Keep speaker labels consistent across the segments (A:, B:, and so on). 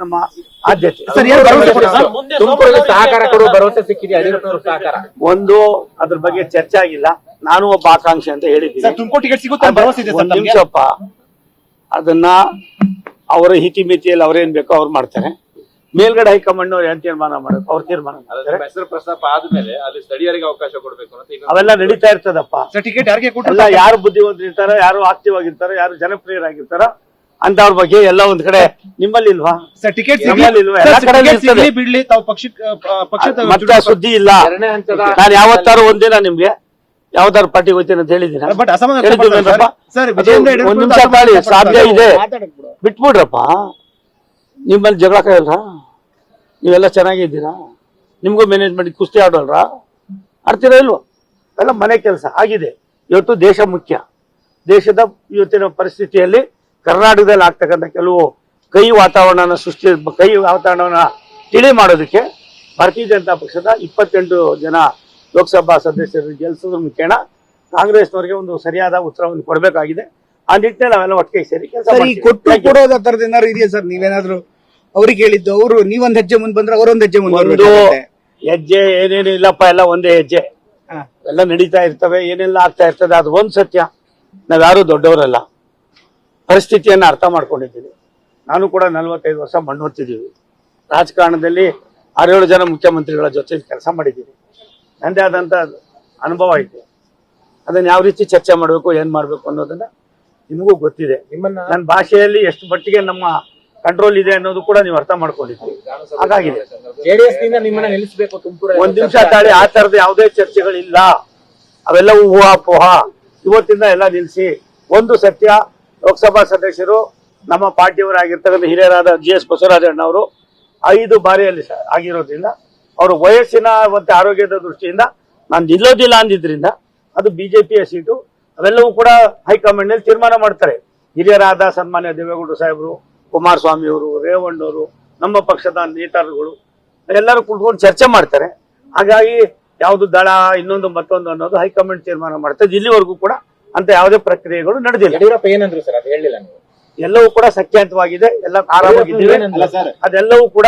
A: ನಮ್ಮ ಆದ್ಯತೆ
B: ಸರ್, ಏನ್ ಭರವಸೆ ಸರ್?
C: ಮುಂದೆ
D: ತುಮಕೂರಲ್ಲಿ ಸಹಕಾರ ಕೊಡುವ ಭರವಸೆ ಸಿಕ್ಕಿದೆ ಯಡಿಯೂರಪ್ಪನವರು ಸಹಕಾರ?
A: ಒಂದು ಅದ್ರ ಬಗ್ಗೆ ಚರ್ಚೆ ಆಗಿಲ್ಲ. ನಾನು ಒಬ್ಬ ಆಕಾಂಕ್ಷಿ ಅಂತ ಹೇಳಿದ್ದೀನಿ.
B: ಸರ್ ತುಮಕೂರು ಟಿಕೆಟ್ ಸಿಗುತ್ತೆ ಭರವಸೆ ಇದೆ ಸರ್
A: ಒಂದ್ ನಿಮಿಷಪ್ಪ. ಅದನ್ನ ಅವರ ಹಿತಿಮಿತಿಯಲ್ಲಿ ಅವ್ರೇನ್ ಬೇಕೋ ಅವ್ರು ಮಾಡ್ತಾರೆ. ಮೇಲ್ಗಡೆ ಹೈಕಮಾಂಡ್ ಅವ್ರು ಏನ್ ತೀರ್ಮಾನ ಮಾಡಬೇಕು? ಅವ್ರ ತೀರ್ಮಾನ ಮಾಡ್ತಾರೆ.
E: ಹೆಸರು ಪ್ರಸ್ತಾಪ ಆದ್ಮೇಲೆ ಅಲ್ಲಿ ಸ್ಥಳೀಯರಿಗೆ ಅವಕಾಶ ಕೊಡಬೇಕು ಅಂತ ಈಗ
A: ಅವೆಲ್ಲ ನಡೀತಾ ಇರ್ತದಪ್ಪ.
B: ಸರ್ ಟಿಕೆಟ್ ಯಾರಿಗೆ
A: ಎಲ್ಲ
B: ಕೊಟ್ಟಲ್ಲ
A: ಯಾರು ಬುದ್ಧಿವಂತರಿರ್ತಾರೋ ಯಾರು ಆಕ್ಟಿವ್ ಆಗಿರ್ತಾರೋ ಯಾರು ಜನಪ್ರಿಯರಾಗಿರ್ತಾರೋ ಅಂತವ್ರ ಬಗ್ಗೆ ಎಲ್ಲ ಒಂದ್ ಕಡೆ ನಿಮ್ಮಲ್ಲಿ ಇಲ್ವಾ?
B: ಸರ್ ಟಿಕೆಟ್
A: ನಮ್ಮಲ್ಲಿ ಇಲ್ವಾ? ಎಲ್ಲ ಕಡೆ ಇರ್ತದೆ.
B: ಸಿಗ್ಲಿ ಬಿಡ್ಲಿ ತಾವು ಪಕ್ಷಕ್ಕೆ ಪಕ್ಷ
A: ಮತ್ತೆ ಸುದ್ದಿ ಇಲ್ಲ. ನಾನು ಯಾವತ್ತಾರು ಒಂದಿನ ನಿಮ್ಗೆ ಯಾವ್ದಾರು ಪಾರ್ಟಿಗೆ ಹೋಗ್ತೀನಿ ಅಂತ ಹೇಳಿದ್ದೀನಿ
B: ಬಟ್ ಅಸಮಾಧಾನ
A: ಹೇಳಿದ್ದು
B: ವ್ಯಕ್ತಪಡ್ತಾರೆ
A: ಏನಪ್ಪ?
B: ಸರ್.
A: ಅದು
B: ವಿಜಯೇಂದ್ರ ಯಡಿಯೂರಪ್ಪ
A: ಒಂದ್ ನಿಮಿಷ
B: ಅಸಮಾಧಾನ
A: ಮಾಡಿ ಸಾಧ್ಯ. ಇದೆ. ಬಿಟ್ಬಿಡ್ರಪ್ಪ. ನಿಮ್ಮಲ್ಲಿ ಜಗಳ ಕಾಯಲ್ರ ನೀವೆಲ್ಲ ಚೆನ್ನಾಗಿದ್ದೀರಾ? ನಿಮ್ಗೂ ಮ್ಯಾನೇಜ್ಮೆಂಟ್ ಕುಸ್ತಿ ಆಡೋಲ್ರ ಆಡ್ತೀರಾ ಇಲ್ವೋ? ಎಲ್ಲ ಮನೆ ಕೆಲಸ ಆಗಿದೆ. ಇವತ್ತು ದೇಶ ಮುಖ್ಯ. ದೇಶದ ಇವತ್ತಿನ ಪರಿಸ್ಥಿತಿಯಲ್ಲಿ ಕರ್ನಾಟಕದಲ್ಲಿ ಆಗ್ತಕ್ಕಂಥ ಕೆಲವು ಕೈ ವಾತಾವರಣನ ಸೃಷ್ಟಿ ಕೈ ವಾತಾವರಣವನ್ನ ತಿಳಿ ಮಾಡೋದಕ್ಕೆ ಭಾರತೀಯ ಜನತಾ ಪಕ್ಷದ ಇಪ್ಪತ್ತೆಂಟು ಜನ ಲೋಕಸಭಾ ಸದಸ್ಯರು ಗೆಲ್ಸೋದ್ರ ಮುಖೇಣ ಕಾಂಗ್ರೆಸ್ನವರಿಗೆ ಒಂದು ಸರಿಯಾದ ಉತ್ತರವನ್ನು ಕೊಡಬೇಕಾಗಿದೆ. ಆ ನಿಟ್ಟಿನಲ್ಲಿ ನಾವೆಲ್ಲ ಒಟ್ಟಿಗೆ ಸೇರಿ ಕೆಲಸ
F: ಕೊಟ್ಟು ಕೊಡೋದ ತರದ ಏನಾದ್ರು ಇದೆಯಾ ಸರ್? ನೀವೇನಾದ್ರು ಅವ್ರಿಗೆ ಹೇಳಿದ್ದು ಅವರು ನೀವೊಂದ್ ಹೆಜ್ಜೆ ಮುಂದೆ ಬಂದ್ರೆ ಅವರೊಂದ್ ಹೆಜ್ಜೆ ಮುಂದೆ
A: ಹೆಜ್ಜೆ ಏನೇನು ಇಲ್ಲಪ್ಪ ಎಲ್ಲ ಒಂದೇ ಹೆಜ್ಜೆ. ಎಲ್ಲ ನಡೀತಾ ಇರ್ತವೆ ಏನೆಲ್ಲ ಆಗ್ತಾ ಇರ್ತದೆ ಅದು ಒಂದ್ ಸತ್ಯ. ನಾವ್ಯಾರು ದೊಡ್ಡವರಲ್ಲ. ಪರಿಸ್ಥಿತಿಯನ್ನ ಅರ್ಥ ಮಾಡ್ಕೊಂಡಿದ್ದೀನಿ. ನಾನು ಕೂಡ ನಲವತ್ತೈದು ವರ್ಷ ಮಣ್ಣೊತ್ತಿದ್ದೀವಿ ರಾಜಕಾರಣದಲ್ಲಿ ಆರೇಳು ಜನ ಮುಖ್ಯಮಂತ್ರಿಗಳ ಜೊತೆ ಕೆಲಸ ಮಾಡಿದ್ದೀನಿ ನಂದೇ ಆದಂಥ ಅನುಭವ ಐತೆ ಅದನ್ನು ಯಾವ ರೀತಿ ಚರ್ಚೆ ಮಾಡಬೇಕು ಏನು ಮಾಡಬೇಕು ಅನ್ನೋದನ್ನ ನಿಮಗೂ ಗೊತ್ತಿದೆ.
D: ನಿಮ್ಮನ್ನ
A: ನನ್ನ ಭಾಷೆಯಲ್ಲಿ ಎಷ್ಟು ಮಟ್ಟಿಗೆ ನಮ್ಮ ಕಂಟ್ರೋಲ್ ಇದೆ ಅನ್ನೋದು ಕೂಡ ನೀವು ಅರ್ಥ ಮಾಡ್ಕೊಂಡಿದ್ದೀವಿ ಹಾಗಾಗಿದೆ. ಒಂದ್ ನಿಮಿಷ ತಾಳಿ ಆ ತರದ ಯಾವುದೇ ಚರ್ಚೆಗಳಿಲ್ಲ. ಅವೆಲ್ಲವೂ ಊಹಾಪೋಹ ಇವತ್ತಿಂದ ಎಲ್ಲ ನಿಲ್ಲಿಸಿ ಒಂದು ಸತ್ಯ ಲೋಕಸಭಾ ಸದಸ್ಯರು ನಮ್ಮ ಪಾರ್ಟಿಯವರಾಗಿರ್ತಕ್ಕಂಥ ಹಿರಿಯರಾದ ಜಿ ಎಸ್ ಬಸವರಾಜಣ್ಣವರು ಐದು ಬಾರಿಯಲ್ಲಿ ಆಗಿರೋದ್ರಿಂದ ಅವರು ವಯಸ್ಸಿನ ಮತ್ತೆ ಆರೋಗ್ಯದ ದೃಷ್ಟಿಯಿಂದ ನಾನು ನಿಲ್ಲೋದಿಲ್ಲ ಅಂದಿದ್ರಿಂದ ಅದು ಬಿಜೆಪಿಯ ಸೀಟು. ಅವೆಲ್ಲವೂ ಕೂಡ ಹೈಕಮಾಂಡ್ನಲ್ಲಿ ತೀರ್ಮಾನ ಮಾಡ್ತಾರೆ. ಹಿರಿಯರಾದ ಸನ್ಮಾನ್ಯ ದೇವೇಗೌಡರು ಸಾಹೇಬರು ಕುಮಾರಸ್ವಾಮಿ ಅವರು ರೇವಣ್ಣವರು, ನಮ್ಮ ಪಕ್ಷದ ನೇತಾರರುಗಳು ಎಲ್ಲರೂ ಕುತ್ಕೊಂಡು ಚರ್ಚೆ ಮಾಡ್ತಾರೆ. ಹಾಗಾಗಿ ಯಾವುದು ದಳ, ಇನ್ನೊಂದು ಮತ್ತೊಂದು ಅನ್ನೋದು ಹೈಕಮಾಂಡ್ ತೀರ್ಮಾನ ಮಾಡ್ತದೆ ಇಲ್ಲಿವರೆಗೂ ಕೂಡ ಅಂತ ಯಾವುದೇ ಪ್ರಕ್ರಿಯೆಗಳು ನಡೆದಿಲ್ಲ.
D: ಯಡಿಯೂರಪ್ಪ ಏನಂದ್ರು ಸರ್ ಅದು ಹೇಳಿಲ್ಲ ನೀವು.
A: ಎಲ್ಲವೂ ಕೂಡ ಸಖ್ಯಾಂತವಾಗಿದೆ ಎಲ್ಲ ಆರಾಮಾಗಿದ್ದೀವಿ
D: ಅಲ್ಲ ಸರ್.
A: ಅದೆಲ್ಲವೂ ಕೂಡ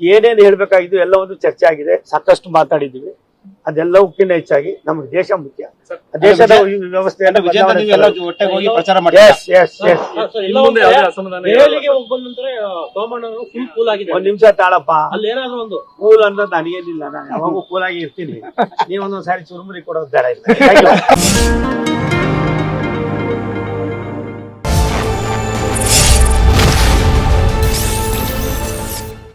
A: ಏನೇನು ಹೇಳ್ಬೇಕಾಗಿದ್ದು ಒಂದು ಚರ್ಚೆ ಆಗಿದೆ ಸಾಕಷ್ಟು ಮಾತಾಡಿದ್ದೀವಿ. ಅದೆಲ್ಲವಕ್ಕಿಂತ ಹೆಚ್ಚಾಗಿ ನಮ್ಗೆ ದೇಶ ಮುಖ್ಯ. ದೇಶದ ವ್ಯವಸ್ಥೆ ವ್ಯವಸ್ಥೆಯನ್ನು
B: ವಿಜೇಂದ್ರ ಎಲ್ಲ ಒಟ್ಟಿಗೆ ಹೋಗಿ ಪ್ರಚಾರ ಮಾಡಿ
A: ಎಸ್ ಎಸ್ ಎಸ್
C: ಸರ್, ಇಲ್ಲ ಒಂದು
A: ನಿಮಿಷ ತಾಳಪ್ಪ.
C: ಅಲ್ಲಿ ಏನಾದ್ರು ಒಂದು.
A: ಕೂಲ್ ಅನ್ನೋದು ನನಗೇನಿಲ್ಲ ನಾನು ಯಾವಾಗೂ ಕೂಲಾಗಿ ಇರ್ತೀನಿ. ನೀವೊಂದೊಂದ್ಸಾರಿ ಚುರುಮುರಿ ಕೊಡೋದು ಬೇಡ ಇಲ್ಲ